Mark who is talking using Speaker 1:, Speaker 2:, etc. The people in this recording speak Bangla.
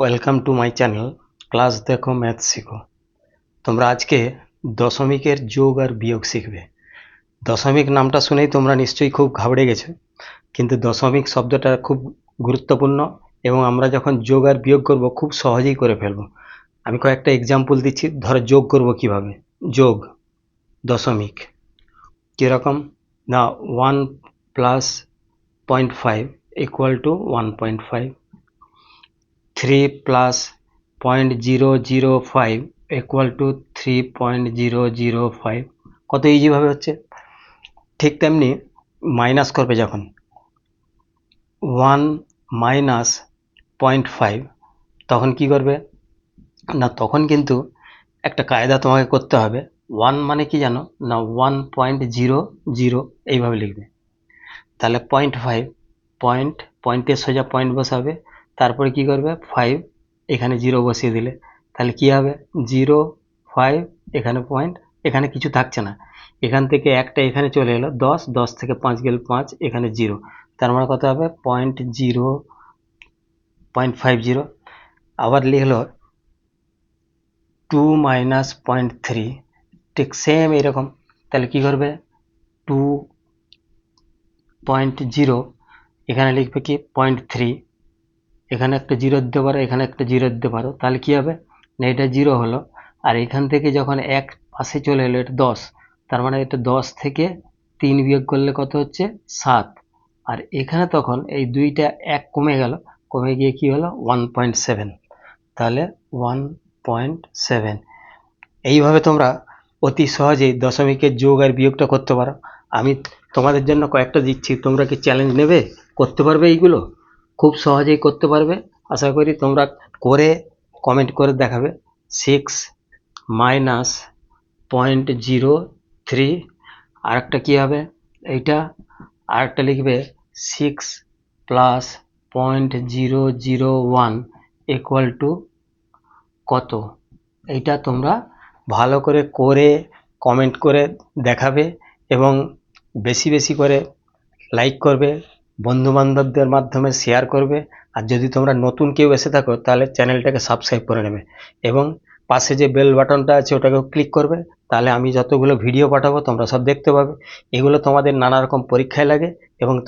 Speaker 1: Welcome to my channel class দেখো ম্যাথ শিখো তোমরা আজকে দশমিকের যোগ আর বিয়োগ শিখবে। দশমিক নামটা শুনেই তোমরা নিশ্চয়ই খুব ঘাবড়ে গেছো। কিন্তু দশমিক শব্দটা খুব গুরুত্বপূর্ণ এবং আমরা যখন যোগ আর বিয়োগ করব, খুব সহজেই করে ফেলব। আমি কয়েকটা এক্সাম্পল দিচ্ছি, ধরো যোগ করব কীভাবে? যোগ, দশমিক, কীরকম? না one plus point five equal to one point five three plus point zero zero five equal to three point zero zero five কত ইজিভাবে হচ্ছে? ঠিক তেমনি মাইনাস করবে যখন। ওয়ান মাইনাস পয়েন্ট ফাইভ তখন কি করবে? না, তখন কিন্তু একটা কায়দা তোমাকে করতে হবে। ওয়ান মানে কি জানো? না ওয়ান পয়েন্ট জিরো জিরো এইভাবে লিখবে। তাহলে পয়েন্ট ফাইভ পয়েন্ট পয়েন্টের সোজা পয়েন্ট বসাবে। তারপরে কি করবে? ফাইভ এখানে জিরো বসিয়ে দিলে। তাহলে কি হবে? জিরো ফাইভ এখানে পয়েন্ট এখানে কিছু থাকছে না। এখান থেকে একটা এখানে চলে এলো, দশ দশ থেকে পাঁচ গেল পাঁচ, এখানে জিরো তার মানে কত হবে? Point zero point five zero আবার লিখলো টু মাইনাস পয়েন্ট থ্রি ঠিক সেম এরকম। তাহলে কি করবে? টু পয়েন্ট জিরো এখানে লিখবে কি? পয়েন্ট থ্রি এখানে একটা জিরো দিতে পারো, এখানে একটা জিরো দিতে পারো। তাহলে কী হবে? না, এটা জিরো হলো। আর এখান থেকে যখন এক পাশে চলে এলো, এটা দশ, তার মানে এটা দশ থেকে তিন বিয়োগ করলে কত হচ্ছে? সাত। আর এখানে তখন এই দুইটা এক কমে গেল, কমে গিয়ে কি হলো? One point seven. তাহলে ওয়ান পয়েন্ট সেভেন। এইভাবে তোমরা অতি সহজেই দশমিকের যোগ আর বিয়োগটা করতে পারো। আমি তোমাদের জন্য কয়েকটা দিচ্ছি, তোমরা কি চ্যালেঞ্জ নেবে? করতে পারবে এইগুলো? খুব সহজেই করতে পারবে। আশা করি তোমরা করে কমেন্ট করে দেখাবে। Six minus point zero three আরেকটা কী হবে? এইটা আরেকটা লিখবে six plus point zero zero one equal to কত? এইটা তোমরা ভালো করে করে কমেন্ট করে দেখাবে এবং বেশি বেশি করে লাইক করবে। বন্ধুবান্ধবদের মাধ্যমে শেয়ার করবে। আর যদি তোমরা নতুন কেউ এসে থাকো, তাহলে চ্যানেলটাকে সাবস্ক্রাইব করে নেবে। এবং পাশে যে বেল বাটনটা আছে, ওটাকেও ক্লিক করবে। তাহলে আমি যতগুলো ভিডিও পাঠাবো, তোমরা সব দেখতে পাবে। এগুলো তোমাদের নানা রকম পরীক্ষায় লাগে এবং